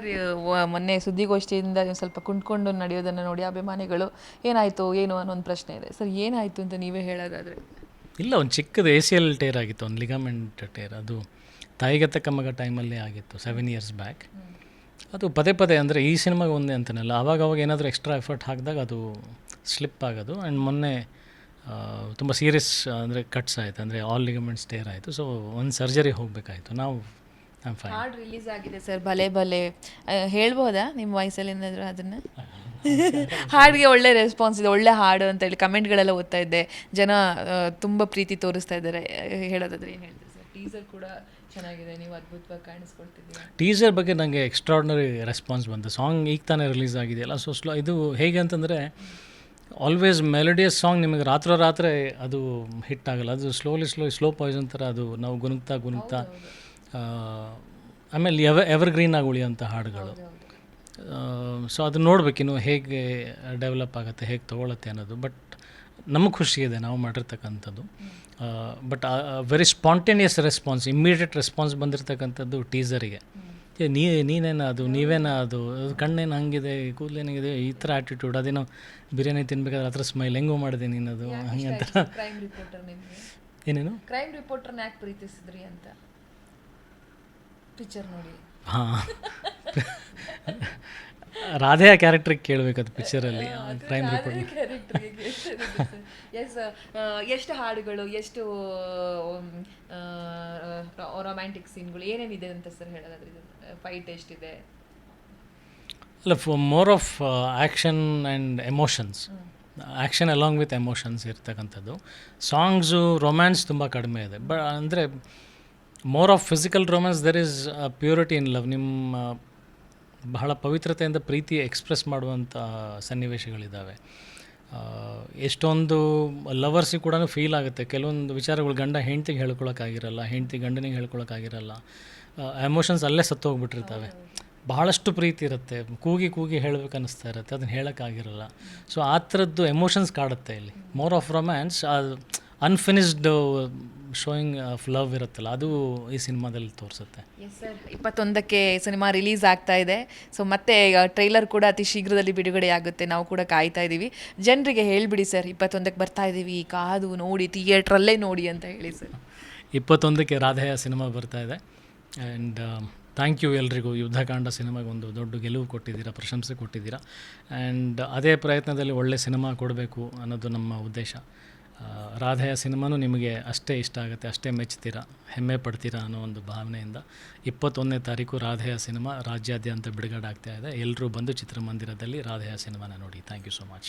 Sir ಮೊನ್ನೆ ಸುದ್ದಿಗೋಷ್ಠಿಯಿಂದ ಸ್ವಲ್ಪ ಕುಂಟ್ಕೊಂಡು ನಡೆಯೋದನ್ನು ನೋಡಿ ಅಭಿಮಾನಿಗಳು, ಏನಾಯಿತು, ಏನು ಅನ್ನೋ ಒಂದು ಪ್ರಶ್ನೆ ಇದೆ. ಸರ್, ಏನಾಯಿತು ಅಂತ ನೀವೇ ಹೇಳೋದಾದರೆ? ಇಲ್ಲ, ಒಂದು ಚಿಕ್ಕದು ಎ ಸಿ ಎಲ್ ಟೇರ್ ಆಗಿತ್ತು, ಒಂದು ಲಿಗಮೆಂಟ್ ಟೇರ್ ಅದು ತಾಯಿಗೆ ತಕ್ಕ ಮಗ ಟೈಮಲ್ಲಿ ಆಗಿತ್ತು ಸೆವೆನ್ ಇಯರ್ಸ್ ಬ್ಯಾಕ್ ಅದು ಪದೇ ಪದೇ ಅಂದರೆ ಈ ಸಿನಿಮಾಗೆ ಒಂದೇ ಅಂತನಲ್ಲ ಆವಾಗ ಅವಾಗ ಏನಾದರೂ ಎಕ್ಸ್ಟ್ರಾ ಎಫರ್ಟ್ ಹಾಕಿದಾಗ ಅದು ಸ್ಲಿಪ್ ಆಗೋದು. ಆ್ಯಂಡ್ ಮೊನ್ನೆ ತುಂಬ ಸೀರಿಯಸ್ ಅಂದರೆ ಕಟ್ಸ್ ಆಯಿತು, ಅಂದರೆ ಆಲ್ ಲಿಗಮೆಂಟ್ಸ್ ಟೇರ್ ಆಯಿತು. ಸೊ ಒಂದು ಸರ್ಜರಿ ಹೋಗಬೇಕಾಯಿತು. ನಾವು ಹಾಡು ರಿಲೀಸ್ ಆಗಿದೆ ಸರ್ ಭಲೆ ಭಲೆ. ಹೇಳ್ಬೋದಾ ನಿಮ್ಮ ವಾಯ್ಸಲ್ಲಿ ಏನಾದರೂ ಅದನ್ನು? ಹಾಡಿಗೆ ಒಳ್ಳೆ ರೆಸ್ಪಾನ್ಸ್ ಇದೆ ಒಳ್ಳೆ ಹಾಡು ಅಂತ ಹೇಳಿ ಕಮೆಂಟ್ಗಳೆಲ್ಲ ಓದ್ತಾ ಇದ್ದೆ. ಜನ ತುಂಬ ಪ್ರೀತಿ ತೋರಿಸ್ತಾ ಇದ್ದಾರೆ. ಹೇಳೋದಾದ್ರೆ ಏನು ಹೇಳ್ತೀರಿ ಸರ್ ಟೀಸರ್ ಕೂಡ ಚೆನ್ನಾಗಿದೆ ನೀವು ಅದ್ಭುತವಾಗಿ ಕಾಣಿಸ್ಕೊಳ್ತಿದ್ದೀರಾ. ಟೀಸರ್ ಬಗ್ಗೆ ನನಗೆ ಎಕ್ಸ್ಟ್ರಾರ್ಡ್ನರಿ ರೆಸ್ಪಾನ್ಸ್ ಬಂತು. ಸಾಂಗ್ ಈಗ ತಾನೇ ರಿಲೀಸ್ ಆಗಿದೆಯಲ್ಲ ಸೊ ಸ್ಲೋ ಇದು ಹೇಗೆ ಅಂತಂದರೆ ಆಲ್ವೇಸ್ ಮೆಲೋಡಿಯಸ್ ಸಾಂಗ್ ನಿಮಗೆ ರಾತ್ರೋರಾತ್ರಿ ಅದು ಹಿಟ್ ಆಗಲ್ಲ. ಅದು ಸ್ಲೋಲಿ ಸ್ಲೋ ಸ್ಲೋ ಪಾಯ್ಸನ್ ಥರ ಅದು ನಾವು ಗುನುಗ್ತಾ ಗುನುಗ್ತಾ ಆಮೇಲೆ ಎವ ಎವರ್ಗ್ರೀನ್ ಆಗಿ ಉಳಿಯೋಂಥ ಹಾಡುಗಳು. ಸೊ ಅದು ನೋಡಬೇಕಿನ್ನು ಹೇಗೆ ಡೆವಲಪ್ ಆಗುತ್ತೆ ಹೇಗೆ ತೊಗೊಳತ್ತೆ ಅನ್ನೋದು. ಬಟ್ ನಮಗೆ ಖುಷಿ ಇದೆ ನಾವು ಮಾಡಿರ್ತಕ್ಕಂಥದ್ದು. But very spontaneous response immediate response ಬಂದಿರತಕ್ಕಂಥದ್ದು ಟೀಸರಿಗೆ ಏ ನೀ ನೀನೇನ ಅದು ನೀವೇನ ಅದು ಕಣ್ಣೇನು ಹಂಗಿದೆ ಕೂದಲೇನಾಗಿದೆ ಈ ಥರ ಆ್ಯಟಿಟ್ಯೂಡ್ ಅದೇನೋ ಬಿರಿಯಾನಿ ತಿನ್ಬೇಕಾದ್ರೆ ಹತ್ರ ಸ್ಮೈಲ್ ಹೆಂಗೋ ಮಾಡಿದೆ ನೀನು ಅದು ಹಂಗೆ ಏನೇನು? ಕ್ರೈಮ್ ರಿಪೋರ್ಟರ್ನ ಯಾಕೆ ಪ್ರೀತಿಸಿದ್ರಿ ಅಂತ? ಪಿಕ್ಚರ್ ನೋಡಿ. ಹಾಂ. ರಾಧೆಯ ಕ್ಯಾರೆಕ್ಟ್ರಿಗೆ ಕೇಳಬೇಕದು ಪಿಕ್ಚರಲ್ಲಿ ಕ್ರೈಮ್ ರಿಪೋರ್ಟ್ ಎಸ್ ಎಷ್ಟು ಹಾಡುಗಳು ಎಷ್ಟು ರೊಮ್ಯಾಂಟಿಕ್ ಸೀನ್ಗಳು ಏನೇನಿದೆ ಅಂತ ಸರ್ ಹೇಳೋದಾದ್ರೆ ಫೈಟ್ ಎಷ್ಟಿದೆ? ಅಲ್ಲ more of action and emotions action along with emotions ಇರ್ತಕ್ಕಂಥದ್ದು. ಸಾಂಗ್ಸು ರೊಮ್ಯಾನ್ಸ್ ತುಂಬ ಕಡಿಮೆ ಇದೆ. ಬ ಅಂದರೆ more of physical romance there is purity in love ನಿಮ್ಮ ಬಹಳ ಪವಿತ್ರತೆಯಿಂದ ಪ್ರೀತಿ ಎಕ್ಸ್ಪ್ರೆಸ್ ಮಾಡುವಂಥ ಸನ್ನಿವೇಶಗಳಿದ್ದಾವೆ ಆ, ಎಷ್ಟೊಂದು ಲವರ್ಸಿಗೆ ಕೂಡ ಫೀಲ್ ಆಗುತ್ತೆ. ಕೆಲವೊಂದು ವಿಚಾರಗಳು ಗಂಡ ಹೆಂಡ್ತಿಗೆ ಹೇಳ್ಕೊಳಕ್ಕಾಗಿರಲ್ಲ ಹೆಂಡ್ತಿ ಗಂಡನಿಗೆ ಹೇಳ್ಕೊಳಕ್ಕಾಗಿರಲ್ಲ ಎಮೋಷನ್ಸ್ ಅಲ್ಲೇ ಸತ್ತೋಗ್ಬಿಟ್ಟಿರ್ತವೆ. ಬಹಳಷ್ಟು ಪ್ರೀತಿ ಇರುತ್ತೆ. ಕೂಗಿ ಕೂಗಿ ಹೇಳಬೇಕು ಅನ್ನಿಸ್ತಾ ಇರುತ್ತೆ. ಅದನ್ನು ಹೇಳೋಕ್ಕಾಗಿರಲ್ಲ. ಸೊ ಆ ಥರದ್ದು ಎಮೋಷನ್ಸ್ ಕಾಡುತ್ತೆ ಇಲ್ಲಿ. More of romance unfinished showing of love ಇರುತ್ತಲ್ಲ ಅದು ಈ ಸಿನಿಮಾದಲ್ಲಿ ತೋರಿಸುತ್ತೆ. ಇಪ್ಪತ್ತೊಂದಕ್ಕೆ ಸಿನಿಮಾ ರಿಲೀಸ್ ಆಗ್ತಾ ಇದೆ. ಸೊ ಮತ್ತೆ ಟ್ರೈಲರ್ ಕೂಡ ಅತಿ ಶೀಘ್ರದಲ್ಲಿ ಬಿಡುಗಡೆ ಆಗುತ್ತೆ. ನಾವು ಕೂಡ ಕಾಯ್ತಾ ಇದ್ದೀವಿ ಜನರಿಗೆ ಹೇಳಿಬಿಡಿ ಸರ್ ಇಪ್ಪತ್ತೊಂದಕ್ಕೆ ಬರ್ತಾ ಇದ್ದೀವಿ ಕಾದು ನೋಡಿ ಥಿಯೇಟ್ರಲ್ಲೇ ನೋಡಿ ಅಂತ ಹೇಳಿ ಸರ್ ಇಪ್ಪತ್ತೊಂದಕ್ಕೆ ರಾಧೆಯ ಸಿನಿಮಾ ಬರ್ತಾ ಇದೆ. ಆ್ಯಂಡ್ ಥ್ಯಾಂಕ್ ಯು ಎಲ್ರಿಗೂ. ಯುದ್ಧಕಾಂಡ ಸಿನಿಮಾಗೆ ಒಂದು ದೊಡ್ಡ ಗೆಲುವು ಕೊಟ್ಟಿದ್ದೀರಾ ಪ್ರಶಂಸೆ ಕೊಟ್ಟಿದ್ದೀರಾ. ಆ್ಯಂಡ್ ಅದೇ ಪ್ರಯತ್ನದಲ್ಲಿ ಒಳ್ಳೆ ಸಿನಿಮಾ ಕೊಡಬೇಕು ಅನ್ನೋದು ನಮ್ಮ ಉದ್ದೇಶ. ರಾಧೆಯ ಸಿನಿಮಾನೂ ನಿಮಗೆ ಅಷ್ಟೇ ಇಷ್ಟ ಆಗುತ್ತೆ, ಅಷ್ಟೇ ಮೆಚ್ತೀರಾ ಹೆಮ್ಮೆ ಪಡ್ತೀರಾ ಅನ್ನೋ ಒಂದು ಭಾವನೆಯಿಂದ ಇಪ್ಪತ್ತೊಂದನೇ ತಾರೀಕು ರಾಧೆಯ ಸಿನಿಮಾ ರಾಜ್ಯಾದ್ಯಂತ ಬಿಡುಗಡೆ ಆಗ್ತಾ ಇದೆ. ಎಲ್ಲರೂ ಬಂದು ಚಿತ್ರಮಂದಿರದಲ್ಲಿ ರಾಧೆಯ ಸಿನಿಮಾನ ನೋಡಿ. Thank you so much